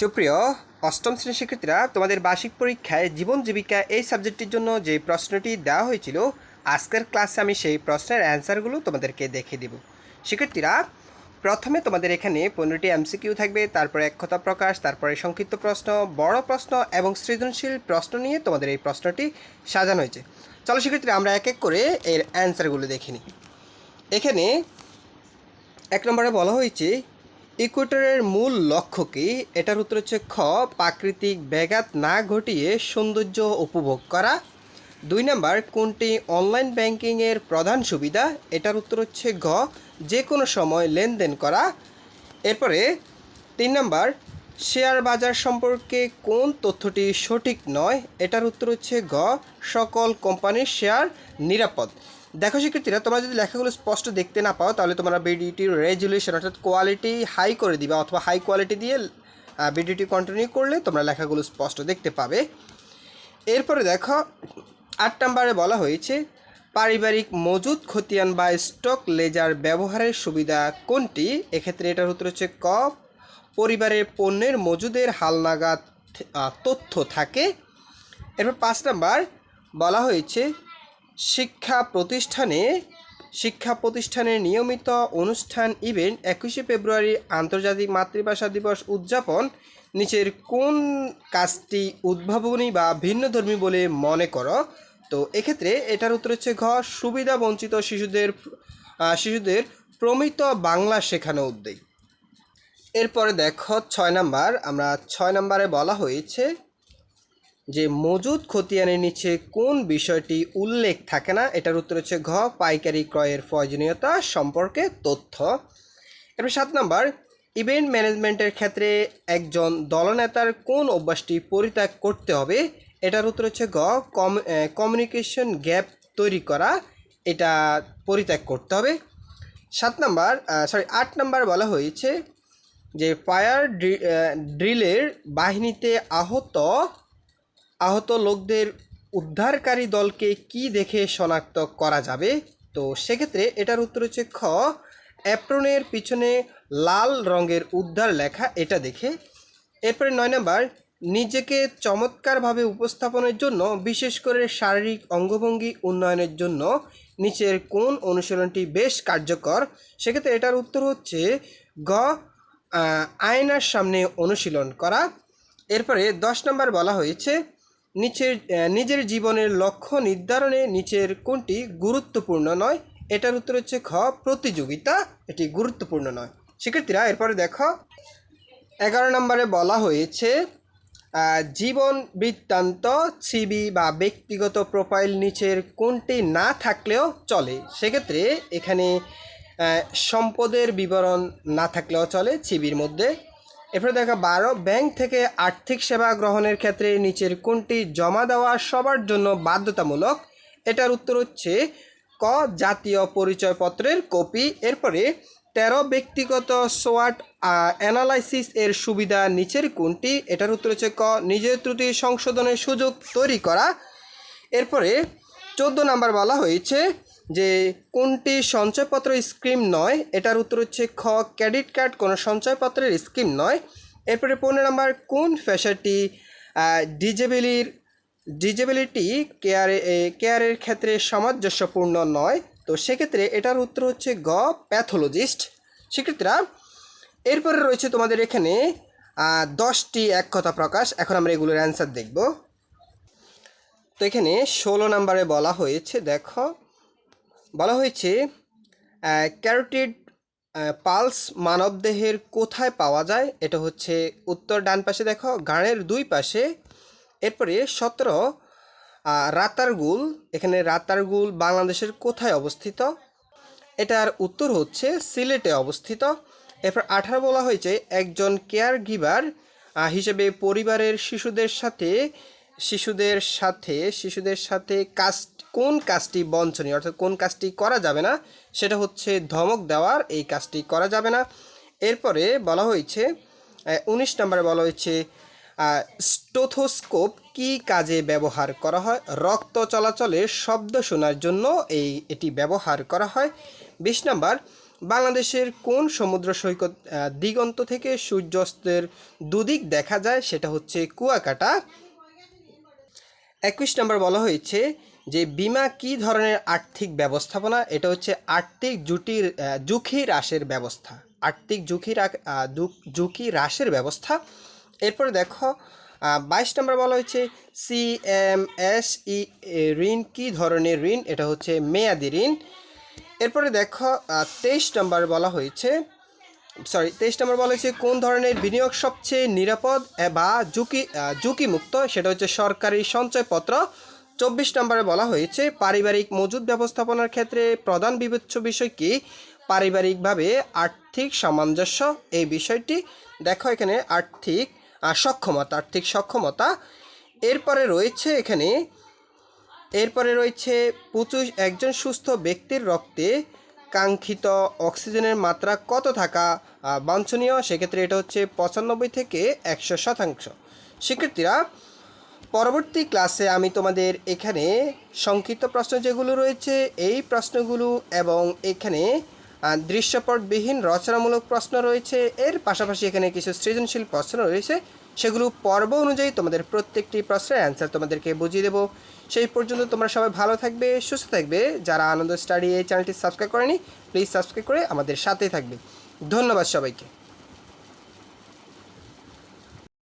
সুপ্রিয়, অষ্টম শ্রেণির শিক্ষার্থীরা, তোমাদের বার্ষিক পরীক্ষায় জীবন জীবিকা এই সাবজেক্টটির জন্য যে প্রশ্নটি দেওয়া হয়েছিল, আজকের ক্লাসে আমি সেই প্রশ্নের অ্যান্সারগুলো তোমাদেরকে দেখে দিব। শিক্ষার্থীরা, প্রথমে তোমাদের এখানে পনেরোটি এমসিকিউ থাকবে, তারপরে এক প্রকাশ, তারপরে সংক্ষিপ্ত প্রশ্ন, বড় প্রশ্ন এবং সৃজনশীল প্রশ্ন নিয়ে তোমাদের এই প্রশ্নটি সাজানো হয়েছে। চলো শিক্ষার্থীরা, আমরা এক এক করে এর অ্যান্সারগুলো দেখে নিই। এখানে এক নম্বরে বলা হয়েছে ইকুয়েটরের মূল লক্ষ্য কি? এটার উত্তর হচ্ছে খ, প্রাকৃতিক ব্যাঘাত না ঘটিয়ে সৌন্দর্য উপভোগ করা। দুই নাম্বার, কোনটি অনলাইন ব্যাংকিংয়ের প্রধান সুবিধা? এটার উত্তর হচ্ছে ঘ যে কোনো সময় লেনদেন করা। এরপরে তিন নাম্বার, শেয়ার বাজার সম্পর্কে কোন তথ্যটি সঠিক নয়? এটার উত্তর হচ্ছে ঘ, সকল কোম্পানির শেয়ার নিরাপদ। দেখো শিক্ষার্থীরা, তোমরা যদি লেখাগুলো স্পষ্ট দেখতে না পাও, তাহলে তোমরা ভিডিওটির রেজুলেশন অর্থাৎ কোয়ালিটি হাই করে দিবা, অথবা হাই কোয়ালিটি দিয়ে ভিডিওটি কন্টিনিউ করলে তোমরা লেখাগুলো স্পষ্ট দেখতে পাবে। এরপরে দেখো, আট নম্বরে বলা হয়েছে, পারিবারিক মজুদ খতিয়ান বা স্টক লেজার ব্যবহারের সুবিধা কোনটি? এক্ষেত্রে এটার উত্তর হচ্ছে ক, পরিবারের পণ্যের মজুদের হালনাগাদ তথ্য থাকে। এরপর পাঁচ নাম্বার বলা হয়েছে শিক্ষা প্রতিষ্ঠানে শিক্ষা প্রতিষ্ঠানের নিয়মিত অনুষ্ঠান ইভেন্ট একুশে ফেব্রুয়ারি আন্তর্জাতিক মাতৃভাষা দিবস উদযাপন নিচের কোন কাজটি উদ্ভাবনী বা ভিন্নধর্মী বলে মনে করো? তো এক্ষেত্রে এটার উত্তর হচ্ছে ঘ, সুবিধা বঞ্চিত শিশুদের শিশুদের প্রমিত বাংলা শেখানো উদ্যোগ। এরপরে দেখো, ছয় নাম্বার, আমরা ছয় নাম্বারে বলা হয়েছে যে মজুদ খতিয়ানের নিচে কোন বিষয়টি উল্লেখ থাকে না, এটার উত্তর হচ্ছে ঘ, পাইকারি ক্রয়ের প্রয়োজনীয়তা সম্পর্কে তথ্য। এরপর সাত নাম্বার, ইভেন্ট ম্যানেজমেন্টের ক্ষেত্রে একজন দলনেতার কোন অভ্যাসটি পরিত্যাগ করতে হবে, এটার উত্তর হচ্ছে গ কমিউনিকেশন গ্যাপ তৈরি করা, এটা পরিত্যাগ করতে হবে। সাত নাম্বার সরি আট নাম্বার বলা হয়েছে যে ফায়ার ড্রিলের বাহিনীতে আহত আহত লোকদের উদ্ধারকারী দলকে কি দেখে শনাক্ত করা যাবে? তো সেক্ষেত্রে এটার উত্তর হচ্ছে খ, অ্যাপ্রনের পিছনে লাল রঙের উদ্ধার লেখা এটা দেখে। এরপরে নয় নম্বর, নিজেকে চমৎকারভাবে উপস্থাপনের জন্য, বিশেষ করে শারীরিক অঙ্গভঙ্গি উন্নয়নের জন্য, নিচের কোন অনুশীলনটি বেশ কার্যকর? সেক্ষেত্রে এটার উত্তর হচ্ছে গ আয়নার সামনে অনুশীলন করা। এরপরে দশ নম্বর বলা হয়েছে নিচের নিজের জীবনের লক্ষ্য নির্ধারণে নিচের কোনটি গুরুত্বপূর্ণ নয়? এটার উত্তর হচ্ছে খ, প্রতিযোগিতা। এটি গুরুত্বপূর্ণ নয়। শিক্ষার্থীরা, এরপরে দেখো। এগারো নম্বরে বলা হয়েছে জীবন বৃত্তান্ত সিবি বা ব্যক্তিগত প্রোফাইল নিচের কোনটি না থাকলেও চলে। সেক্ষেত্রে এখানে সম্পদের বিবরণ না থাকলেও চলে সিবির মধ্যে। এরপরে দেখা বারো, ব্যাংক থেকে আর্থিক সেবা গ্রহণের ক্ষেত্রে নিচের কোনটি জমা দেওয়া সবার জন্য বাধ্যতামূলক? এটার উত্তর হচ্ছে ক, জাতীয় পরিচয়পত্রের কপি। এরপরে তেরো, ব্যক্তিগত সোয়াট অ্যানালাইসিস এর সুবিধা নিচের কোনটি? এটার উত্তর হচ্ছে ক, নিজের ত্রুটি সংশোধনের সুযোগ তৈরি করা। এরপরে চোদ্দ নাম্বার বলা হয়েছে যে কোনটি সঞ্চয়পত্র স্কিম নয়, এটার উত্তর হচ্ছে খ, ক্রেডিট কার্ড কোনো সঞ্চয়পত্রের স্কিম নয়। এরপরে পনেরো নাম্বার, কোন পেশাটি ডিজেবিলির, ডিজেবিলিটি কেয়ারে কেয়ারের ক্ষেত্রে সামঞ্জস্যপূর্ণ নয়। তো সেক্ষেত্রে এটার উত্তর হচ্ছে গ, প্যাথোলজিস্ট। শিক্ষার্থীরা এরপরে রয়েছে তোমাদের এখানে দশটি এক কথা প্রকাশ। এখন আমরা এগুলোর অ্যান্সার দেখব। তো এখানে ষোলো নম্বরে বলা হয়েছে, দেখো বলা হয়েছে ক্যারোটিড পালস মানবদেহের কোথায় পাওয়া যায়? এটা হচ্ছে উত্তর ডান পাশে দেখো গানের দুই পাশে। এরপরে সতেরো রাতারগুল, এখানে রাতারগুল বাংলাদেশের কোথায় অবস্থিত? এটার উত্তর হচ্ছে সিলেটে অবস্থিত। এরপর আঠারো বলা হয়েছে, একজন কেয়ার গিভার হিসেবে পরিবারের শিশুদের সাথে শিশুদের সাথে শিশুদের সাথে কাজ কোন কাজটি বঞ্চনীয়, অর্থাৎ কোন কাজটি করা যাবে না, সেটা হচ্ছে ধমক দেওয়ার, এই কাজটি করা যাবে না। এরপরে বলা হয়েছে উনিশ নম্বরে বলা হয়েছে স্টোথোস্কোপ কি কাজে ব্যবহার করা হয়? রক্ত চলাচলের শব্দ শোনার জন্য এই, এটি ব্যবহার করা হয়। বিশ নম্বর, বাংলাদেশের কোন সমুদ্র সৈকত দিগন্ত থেকে সূর্যাস্তের দুদিক দেখা যায়? সেটা হচ্ছে কুয়াকাটা। একুশ নম্বর বলা হয়েছে যে বিমা কি ধরনের আর্থিক ব্যবস্থাপনা, এটা হচ্ছে আর্থিক জুটির ঝুঁকি হ্রাসের ব্যবস্থা। আর্থিক ঝুঁকি ঝুঁকি হ্রাসের ব্যবস্থা। এরপরে দেখো বাইশ নম্বর বলা হয়েছে, সি এম এস ই ঋণ কী ধরনের ঋণ, এটা হচ্ছে মেয়াদি ঋণ। এরপরে দেখো তেইশ নম্বর বলা হয়েছে, সরি, তেইশ নম্বর বলা হয়েছে, কোন ধরনের বিনিয়োগ সবচেয়ে নিরাপদ বা ঝুঁকি ঝুঁকিমুক্ত, সেটা হচ্ছে সরকারি সঞ্চয়পত্র চব্বিশ নম্বরে বলা হয়েছে, পারিবারিক মজুদ ব্যবস্থাপনার ক্ষেত্রে প্রধান বিবেচ্য বিষয় কি? পারিবারিকভাবে আর্থিক সামঞ্জস্য, এই বিষয়টি দেখো এখানে আর্থিক সক্ষমতা আর্থিক সক্ষমতা। এরপরে রয়েছে এখানে, এরপরে রয়েছে প্রচুর একজন সুস্থ ব্যক্তির রক্তে কাঙ্ক্ষিত অক্সিজেনের মাত্রা কত থাকা বাঞ্ছনীয়? সেক্ষেত্রে এটা হচ্ছে পঁচানব্বই থেকে একশো শতাংশ। শিক্ষার্থীরা পরবর্তী ক্লাসে আমি তোমাদের এখানে সংক্ষিপ্ত প্রশ্ন যেগুলো রয়েছে, এই প্রশ্নগুলো এবং এখানে দৃশ্যপটবিহীন রচনামূলক প্রশ্ন রয়েছে, এর পাশাপাশি এখানে কিছু সৃজনশীল প্রশ্ন রয়েছে, সেগুলো পর্ব অনুযায়ী তোমাদের প্রত্যেকটি প্রশ্নের অ্যান্সার তোমাদেরকে বুঝিয়ে দেবো। সেই পর্যন্ত তোমরা সবাই ভালো থাকবে, সুস্থ থাকবে। যারা আনন্দ স্টাডি এই চ্যানেলটি সাবস্ক্রাইব করেনি প্লিজ সাবস্ক্রাইব করে আমাদের সাথেই থাকবে। ধন্যবাদ সবাইকে।